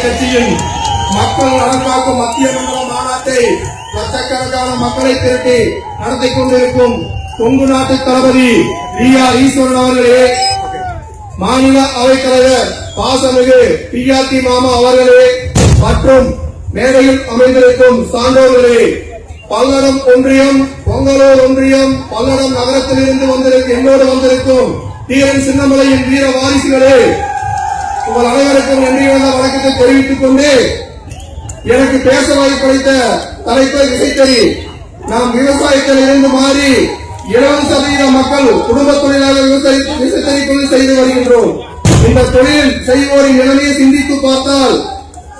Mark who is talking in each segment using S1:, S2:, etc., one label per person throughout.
S1: கட்சியின் மக்கள் நலன் மத்திய மண்டல மாநாட்டை லட்சக்கணக்கான மக்களை திரட்டி நடத்தி கொண்டிருக்கும் கொங்கு நாட்டு தளபதி வி ஆர் ஈஸ்வரன் அவர்களே மாநில அவைத்தலைவர் பாசமிகு பி ஆர் டி மாமா அவர்களே மற்றும் மேடையில் அமைந்திருக்கும் சான்றோர்களே பல்லடம் ஒன்றியம் பொங்கலூர் ஒன்றியம் பல்லடம் நகரத்திலிருந்து வந்திருக்கும் என்னோடு வந்திருக்கும் டி என் சின்னமலையின் வீர வாரிசுகளே உங்கள் அனைவருக்கும் நன்றி வந்த வணக்கத்தை தெரிவித்துக் கொண்டு எனக்கு பேச வாய்ப்பளித்த தலைப்பை விசைத்தறி நாம் விவசாயத்தில் இருந்து மாறி இருபது சதவீத மக்கள் குடும்ப தொழிலாக விவசாய விசைத்தறி தொழில் செய்து வருகின்றோம். இந்த தொழில் செய்வோரின் நிலைமையை சிந்தித்து பார்த்தால்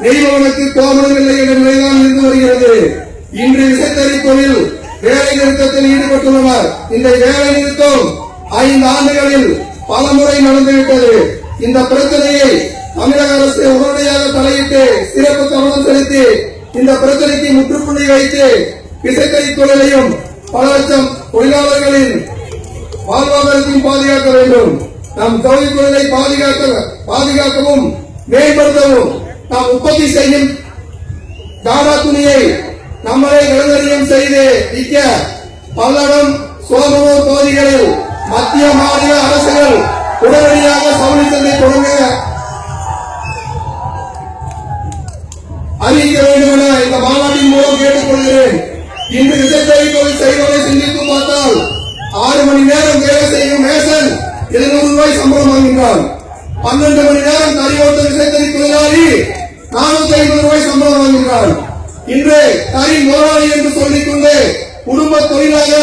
S1: நெய்பவனுக்கு கோபனம் இல்லை என்ற நிலைதான் இருந்து வருகிறது. இன்று விசைத்தறி தொழில் வேலை நிறுத்தத்தில் ஈடுபட்டுள்ளனர் இந்த வேலை நிறுத்தம் ஐந்து ஆண்டுகளில் பல முறை நடந்துவிட்டது. இந்த பிரச்சனையை தமிழக அரசு உடனடியாக தலையிட்டு சிறப்பு கவனம் செலுத்தி இந்த பிரச்சனைக்கு முற்றுப்புள்ளி வைத்து விசைக்கை தொழிலையும் பல லட்சம் தொழிலாளர்களின் வாழ்வாதாரத்தையும் பாதுகாக்க வேண்டும். நம் தொழில் தொழிலை பாதுகாக்க பாதுகாக்கவும் மேம்படுத்தவும் நாம் உற்பத்தி செய்யும் தாடா துணியை நம்மளே நிலநரியம் செய்து விற்க பல்லடம் சோதனூர் பகுதிகளில் மத்திய மாநில அரசு உடனடியாக சவுளி சந்தை தொடங்க. அறிவிக்க வேண்டும் என இந்த மாநாட்டின் மூலம் கேட்டுக்கொள்கிறேன். இன்று விசைத்தறி செய்வதை சிந்தித்து பார்த்தால் ஆறு மணி நேரம் வேலை செய்யும் மேசன் எழுநூறு ரூபாய் சம்பளம் வாங்குகிறான் பன்னெண்டு மணி நேரம் தறியோட்ட விசைத்தறி தொழிலாளி நானூத்தி ஐம்பது ரூபாய் சம்பளம் வாங்குகிறான் இன்று தறி முதலாளி என்று சொல்லிக்கொண்டு குடும்ப தொழிலாக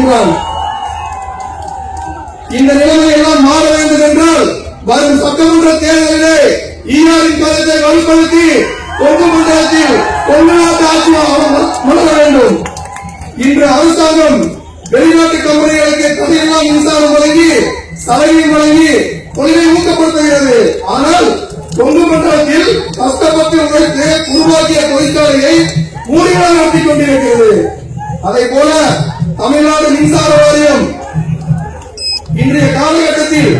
S1: ரூபாய் இந்த நிலைமை எல்லாம் மாற வேண்டும் என்றால் வரும் சட்டமன்ற தேர்தலிலே ஈரானின் கருத்தை வலுப்படுத்தி கொங்கு மண்டலத்தில் கொங்கு நாட்டு ஆட்சி மலர வேண்டும். இன்று அரசாங்கம் வெளிநாட்டு கம்பெனிகளுக்கு தடையெல்லாம் மின்சாரம் வழங்கி சலுகை வழங்கி தொழிலை ஊக்கப்படுத்துகிறது. ஆனால் கொங்கு மண்டலத்தில் கஷ்டப்பட்டு உழைத்து உருவாக்கிய தொழிற்சாலையை மூடியாக நடத்தி கொண்டிருக்கிறது. அதை போல தமிழ்நாடு மின்சார வாரியம் இன்றைய காலகட்டத்தில்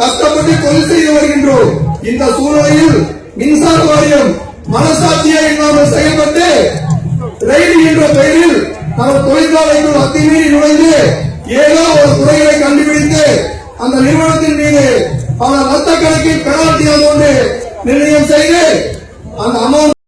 S1: கஷ்டப்பட்டு தொழில் செய்து வருகின்றோம். இந்த சூழ்நிலையில் மின்சார வாரியம் மனசாட்சியை இல்லாமல் செயல்பட்டு ரயில் என்ற பெயரில் நமது தொழிற்சாலைகள் அத்துமீறி நுழைந்து ஏதோ ஒரு குறைகளை கண்டுபிடித்து அந்த நிறுவனத்தின் மீது பல லட்சக்கணக்கில் பெனால்டி அமௌண்ட் நிர்ணயம் செய்து அந்த அமௌண்ட்